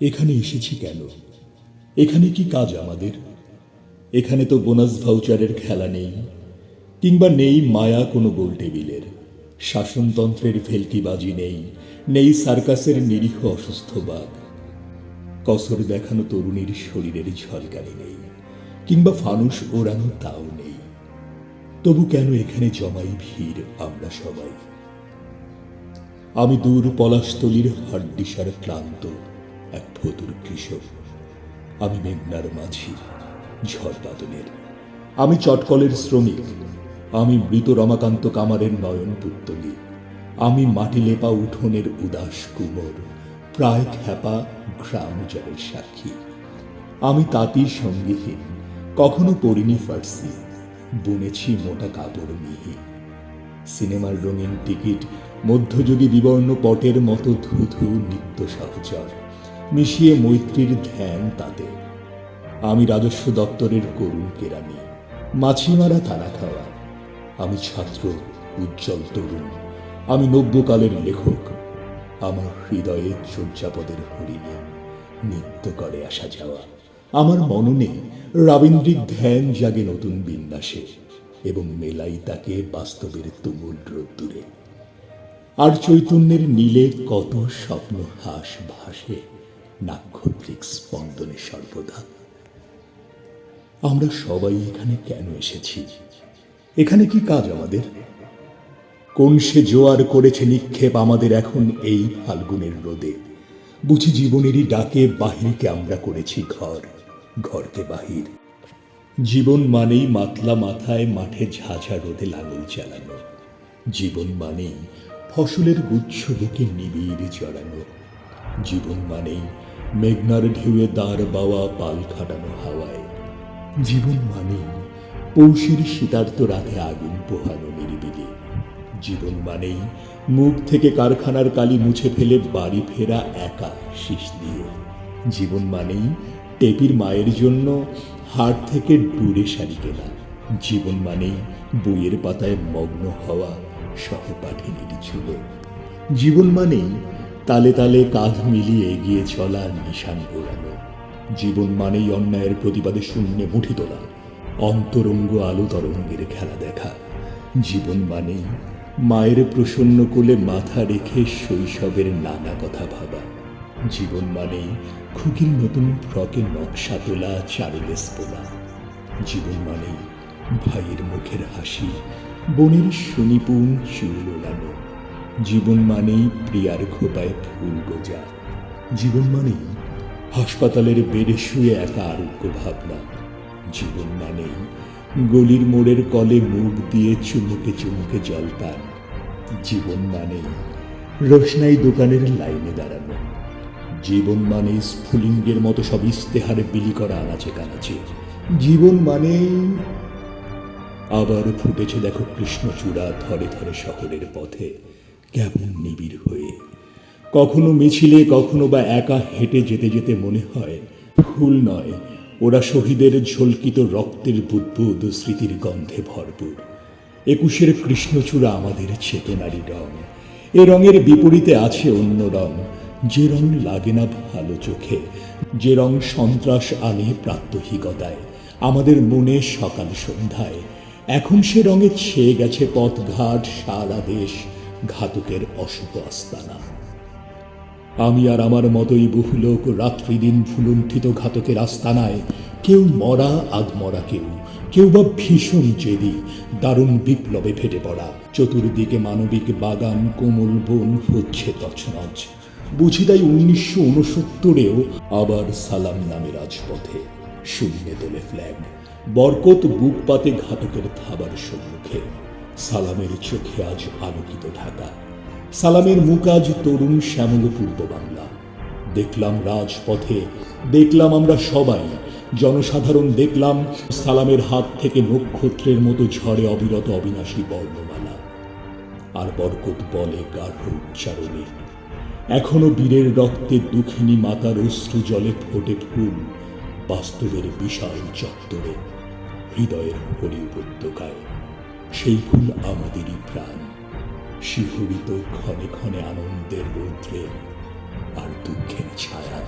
এখানে এসেছি কেন? এখানে কি কাজ আমাদের? এখানে তো বোনাস ভাউচারের খেলা নেই, কিংবা নেই মায়া কোনো গোল টেবিলের। শাসনতন্ত্রের ভেলকিবাজি নেই নেই সার্কাসের নিরীহ অসুস্থ বাঘ। কসর দেখানো তরুণীর শরীরের ঝলকানি নেই, কিংবা ফানুস ওড়ানো তাও নেই। তবু কেন এখানে জমাই ভিড় আমরা সবাই? আমি দূর পলাশতলির হাড্ডিসার ক্লান্ত এক ফতুর কৃষক। আমি মেঘনার মাঝি ঝড় বাদলের আমি চটকলের শ্রমিক। আমি মৃত রমাকান্ত কামারের নয়ন পুত্তলি। আমি মাটি লেপা উঠোনের উদাস কুমোর, প্রায় খ্যাপা গ্রাম জলের সাক্ষী। আমি তাঁতির সঙ্গীহীন, কখনো পড়িনি ফার্সি, বুনেছি মোটা কাপড় মিহি। সিনেমার রঙিন টিকিট, মধ্যযুগী বিবর্ণ পটের মতো ধুধু নিত্য সহচর। মিশিয়ে মৈত্রীর ধ্যান তাতে। আমি রাজস্ব দপ্তরের করুণ কেরানি মাছিমারা তারা খাওয়া। আমি ছাত্র, উজ্জ্বল তরুণ, আমি নব্যকালের লেখক। আমার হৃদয়ে চর্যাপদের হরিণে নিত্য করে আসা যাওয়া। আমার মননে রাবীন্দ্রিক ধ্যান জাগে নতুন বিন্যাসে এবং মেলাই তাকে বাস্তবের তুমুল রোদ্দুরে আর চৈতন্যের নীলে কত স্বপ্ন হাস ভাসে। নাক্ষত্রিক স্পন্দনে সর্বদা। আমরা সবাই এখানে কেন এসেছি? এখানে কি কাজ আমাদের? কোন সে জোয়ার করেছে নিক্ষেপ আমাদের এখন এই ফাল্গুনের রোদে? বুঝি জীবনেরই ডাকে বাহিরকে আমরা করেছি ঘর, ঘরকে বাহির। জীবন মানেই মাতলা মাথায় মাঠে ঝাঝা রোদে লাঙল চালানো। জীবন মানেই ফসলের গুচ্ছ বুকে নিবিড় চড়ানো জীবন মানেই মেঘনার ঢেউয়ে দাঁড় বাওয়া পাল খাটানো হাওয়ায়। জীবন মানেই পৌষের শীতার্ত রাতে আগুন পোহানো নিরিবিলি। জীবন মানেই মুখ থেকে কারখানার কালি মুছে ফেলে বাড়ি ফেরা একা শীষ দিয়ে। জীবন মানেই টেপির মায়ের জন্য হাট থেকে দূরে শাড়ি কেনা। জীবন মানেই বইয়ের পাতায় মগ্ন হওয়া সহপাঠিনীর ছিল জীবন মানেই তালে তালে কাঁধ মিলিয়ে এগিয়ে চলা নিশান ঘোরানো জীবন মানেই অন্যায়ের প্রতিবাদে শূন্যে মুঠি তোলা, অন্তরঙ্গ আলো তরঙ্গের খেলা দেখা। জীবন মানেই মায়ের প্রসন্ন কোলে মাথা রেখে শৈশবের নানা কথা ভাবা। জীবন মানেই খুকির নতুন ফ্রকের নকশা তোলা, চারুলেস পোলা। জীবন মানেই ভাইয়ের মুখের হাসি, বোনের সুনিপুণ চুল ওলানো। জীবন মানেই প্রিয়ার খোপায় ফুল গোজা। জীবন মানেই হাসপাতালের বেডে শুয়ে একা আরোগ্য ভাবনা। জীবন মানেই গলির মোড়ের কলে মুখ দিয়ে চুমুকে চুমুকে জল পান। জীবন মানেই রোশনাই দোকানের লাইনে দাঁড়ানো। জীবন মানে স্ফুলিঙ্গের মতো সব ইস্তেহারে বিলি করা আনাচে কানাচে। জীবন মানে আবার ফুটেছে দেখো কৃষ্ণচূড়া ধরে ধরে শহরের পথে। কেমন নিবিড় হয়ে। কখনো মিছিলে, কখনো বা একা হেঁটে যেতে যেতে মনে হয় ফুল নয়, ওরা শহীদের ঝলকিত রক্তের বুদ্বুদ, স্মৃতির গন্ধে ভরপুর। একুশের কৃষ্ণচূড়া আমাদের চেতনারি রং। এ রঙের বিপরীতে আছে অন্য রং। যে রং লাগে না ভালো চোখে, যে রং সন্ত্রাস আনে প্রাত্যহিকতায়। আমাদের মনে সকাল সন্ধ্যায়। এখন সে রঙে ছেয়ে গেছে পথঘাট, সারা দেশ। ঘাতকের অশুভ আস্তানা। আমি আর আমার মতোই বহু লোক রাত্রি দিন ভুলুণ্ঠিত ঘাতকের আস্তানায় কেউ মরা আধমরা কেউ কেউ বা ভীষণ জেদি, দারুণ বিপ্লবে ফেটে পড়া, চতুর্দিকে মানবিক বাগান, কোমল বন হচ্ছে তছনছ। বুঝি তাই উনিশশো উনসত্তরেও আবার সালাম নামে রাজপথে শূন্যে তোলে ফ্ল্যাগ বরকত বুক পাতে ঘাতকের থাবার সম্মুখে। সালামের চোখে আজ আলোকিত ঢাকা। সালামের মুখ আজ তরুণ শ্যামল পূর্ব বাংলা। দেখলাম রাজপথে, দেখলাম আমরা সবাই। জনসাধারণ দেখলাম সালামের হাত থেকে নক্ষত্রের মতো ঝড়ে অবিরত অবিনাশী বর্ণমালা। আর বরকত বলে গাঢ় উচ্চারণে। এখনও বীরের রক্তে দুঃখিনী মাতার অশ্রু জলে ফোটে ফুল, বাস্তবের বিশাল চত্বরে, হৃদয়ের হরি উপত্যকায় সেই ফুল আমাদেরই প্রাণ। শিহরিত ক্ষণে ক্ষণে আনন্দের রৌদ্রে আর দুঃখের ছায়া।